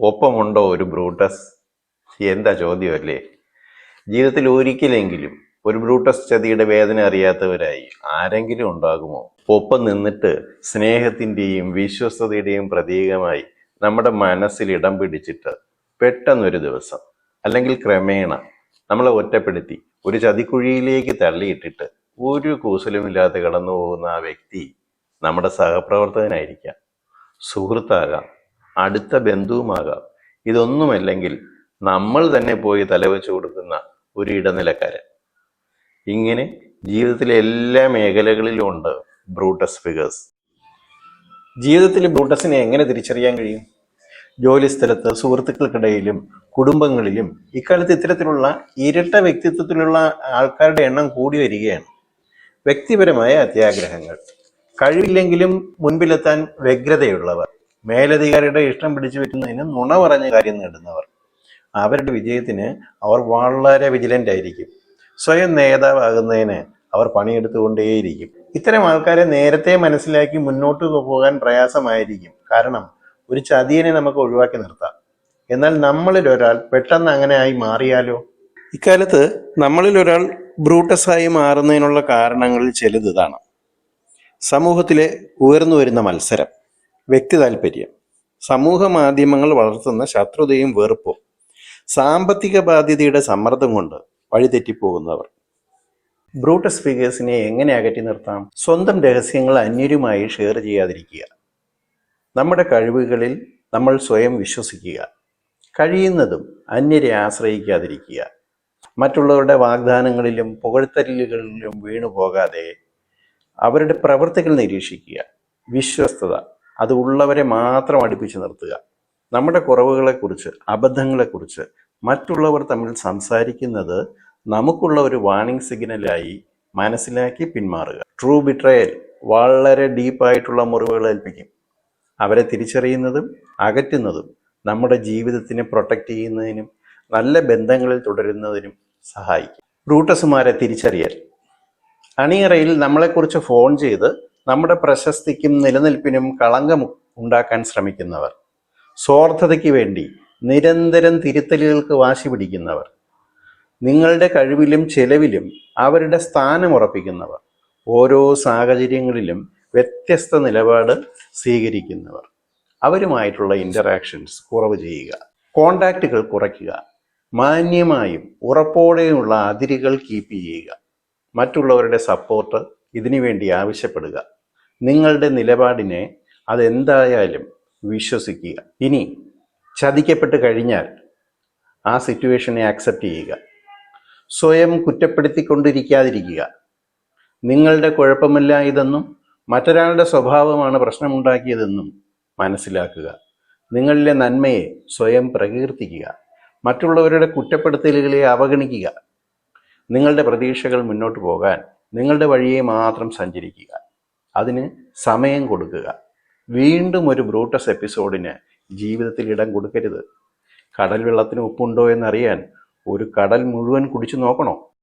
ഒപ്പമുണ്ടോ ഒരു ബ്രൂട്ടസ്? എന്താ ചോദ്യമല്ലേ ജീവിതത്തിൽ ഒരിക്കലെങ്കിലും ഒരു ബ്രൂട്ടസ് ചതിയുടെ വേദന അറിയാത്തവരായി ആരെങ്കിലും ഉണ്ടാകുമോ? ഒപ്പം നിന്നിട്ട് സ്നേഹത്തിന്റെയും വിശ്വസ്തയുടെയും പ്രതീകമായി നമ്മുടെ മനസ്സിൽ ഇടം പിടിച്ചിട്ട് പെട്ടെന്നൊരു ദിവസം അല്ലെങ്കിൽ ക്രമേണ നമ്മളെ ഒറ്റപ്പെടുത്തി ഒരു ചതിക്കുഴിയിലേക്ക് തള്ളിയിട്ടിട്ട് ഒരു കൂസലുമില്ലാതെ കടന്നു പോകുന്ന ആ വ്യക്തി നമ്മുടെ സഹപ്രവർത്തകനായിരിക്കാം. സുഹൃത്താകാം. അടുത്ത ബന്ധുവുമാകാം. ഇതൊന്നുമല്ലെങ്കിൽ നമ്മൾ തന്നെ പോയി തലവെച്ച് കൊടുക്കുന്ന ഒരു ഇടനിലക്കാരൻ. ഇങ്ങനെ ജീവിതത്തിലെ എല്ലാ മേഖലകളിലും ഉണ്ട് ബ്രൂട്ടസ് ഫിഗേഴ്സ്. ജീവിതത്തിൽ ബ്രൂട്ടസിനെ എങ്ങനെ തിരിച്ചറിയാൻ കഴിയും? ജോലിസ്ഥലത്ത് സുഹൃത്തുക്കൾക്കിടയിലും കുടുംബങ്ങളിലും ഇക്കാലത്ത് ഇത്തരത്തിലുള്ള ഇരട്ട വ്യക്തിത്വത്തിലുള്ള ആൾക്കാരുടെ എണ്ണം കൂടി വരികയാണ്. വ്യക്തിപരമായ അത്യാഗ്രഹങ്ങൾ. കഴിവില്ലെങ്കിലും മുൻപിലെത്താൻ വ്യഗ്രതയുള്ളവർ. മേലധികാരിയുടെ ഇഷ്ടം പിടിച്ചു വെക്കുന്നതിന് നുണ പറഞ്ഞ കാര്യം നേടുന്നവർ. അവരുടെ വിജയത്തിന് അവർ വളരെ വിജിലന്റ് ആയിരിക്കും. സ്വയം നേതാവാകുന്നതിന് അവർ പണിയെടുത്തുകൊണ്ടേയിരിക്കും. ഇത്തരം ആൾക്കാരെ നേരത്തെ മനസ്സിലാക്കി മുന്നോട്ട് പോകാൻ പ്രയാസമായിരിക്കും. കാരണം ഒരു ചതിയനെ നമുക്ക് ഒഴിവാക്കി നിർത്താം. എന്നാൽ നമ്മളിൽ ഒരാൾ പെട്ടെന്ന് അങ്ങനെ ആയി മാറിയാലോ? ഇക്കാലത്ത് നമ്മളിൽ ഒരാൾ ബ്രൂട്ടസായി മാറുന്നതിനുള്ള കാരണങ്ങളിൽ ചിലത് ഇതാണ്. സമൂഹത്തിലെ ഉയർന്നു വരുന്ന മത്സരം. വ്യക്തി താല്പര്യം. സമൂഹ മാധ്യമങ്ങൾ വളർത്തുന്ന ശത്രുതയും വെറുപ്പും. സാമ്പത്തിക ബാധ്യതയുടെ സമ്മർദ്ദം കൊണ്ട് വഴിതെറ്റിപ്പോകുന്നവർ ബ്രൂട്ടസ് ഫിഗേഴ്സിനെ എങ്ങനെ അകറ്റി നിർത്താം? സ്വന്തം രഹസ്യങ്ങൾ അന്യരുമായി ഷെയർ ചെയ്യാതിരിക്കുക. നമ്മുടെ കഴിവുകളിൽ നമ്മൾ സ്വയം വിശ്വസിക്കുക. കഴിയുന്നതും അന്യരെ ആശ്രയിക്കാതിരിക്കുക. മറ്റുള്ളവരുടെ വാഗ്ദാനങ്ങളിലും പുകഴ്ത്തലുകളിലും വീണു പോകാതെ അവരുടെ പ്രവൃത്തികൾ നിരീക്ഷിക്കുക. വിശ്വസ്തത. അത് ഉള്ളവരെ മാത്രം അടുപ്പിച്ച് നിർത്തുക. നമ്മുടെ കുറവുകളെക്കുറിച്ച് അബദ്ധങ്ങളെക്കുറിച്ച് മറ്റുള്ളവർ തമ്മിൽ സംസാരിക്കുന്നത് നമുക്കുള്ള ഒരു വാണിംഗ് സിഗ്നലായി മനസ്സിലാക്കി പിന്മാറുക. ട്രൂ ബിട്രയൽ വളരെ ഡീപ്പായിട്ടുള്ള മുറിവുകൾ ഏൽപ്പിക്കും. അവരെ തിരിച്ചറിയുന്നതും അകറ്റുന്നതും നമ്മുടെ ജീവിതത്തിനെ പ്രൊട്ടക്റ്റ് ചെയ്യുന്നതിനും നല്ല ബന്ധങ്ങളിൽ തുടരുന്നതിനും സഹായിക്കും. ബ്രൂട്ടസുമാരെ തിരിച്ചറിയൽ. അണിയറയിൽ നമ്മളെക്കുറിച്ച് ഫോൺ ചെയ്ത് നമ്മുടെ പ്രശസ്തിക്കും നിലനിൽപ്പിനും കളങ്കം ഉണ്ടാക്കാൻ ശ്രമിക്കുന്നവർ. സ്വാർത്ഥതയ്ക്ക് വേണ്ടി നിരന്തരം തിരുത്തലുകൾക്ക് വാശി പിടിക്കുന്നവർ. നിങ്ങളുടെ കഴിവിലും ചെലവിലും അവരുടെ സ്ഥാനം ഉറപ്പിക്കുന്നവർ. ഓരോ സാഹചര്യങ്ങളിലും വ്യത്യസ്ത നിലപാട് സ്വീകരിക്കുന്നവർ. അവരുമായിട്ടുള്ള ഇന്ററാക്ഷൻസ് കുറവ് ചെയ്യുക. കോണ്ടാക്റ്റുകൾ കുറയ്ക്കുക. മാന്യമായും ഉറപ്പോടെയുമുള്ള അതിരുകൾ കീപ്പ് ചെയ്യുക. മറ്റുള്ളവരുടെ സപ്പോർട്ട് ഇതിനു വേണ്ടി ആവശ്യപ്പെടുക. നിങ്ങളുടെ നിലപാടിനെ അതെന്തായാലും വിശ്വസിക്കുക. ഇനി ചതിക്കപ്പെട്ട് കഴിഞ്ഞാൽ ആ സിറ്റുവേഷനെ ആക്സെപ്റ്റ് ചെയ്യുക. സ്വയം കുറ്റപ്പെടുത്തിക്കൊണ്ടിരിക്കാതിരിക്കുക. നിങ്ങളുടെ കുഴപ്പമില്ല ഇതെന്നും മറ്റൊരാളുടെ സ്വഭാവമാണ് പ്രശ്നമുണ്ടാക്കിയതെന്നും മനസ്സിലാക്കുക. നിങ്ങളിലെ നന്മയെ സ്വയം പ്രകീർത്തിക്കുക. മറ്റുള്ളവരുടെ കുറ്റപ്പെടുത്തലുകളെ അവഗണിക്കുക. നിങ്ങളുടെ പ്രതീക്ഷകൾ മുന്നോട്ട് പോകാൻ നിങ്ങളുടെ വഴിയെ മാത്രം സഞ്ചരിക്കുക. അതിന് സമയം കൊടുക്കുക. വീണ്ടും ഒരു ബ്രൂട്ടസ് എപ്പിസോഡിന് ജീവിതത്തിൽ ഇടം കൊടുക്കരുത്. കടൽ വെള്ളത്തിന് ഉപ്പുണ്ടോ എന്നറിയാൻ ഒരു കടൽ മുഴുവൻ കുടിച്ചു നോക്കണോ?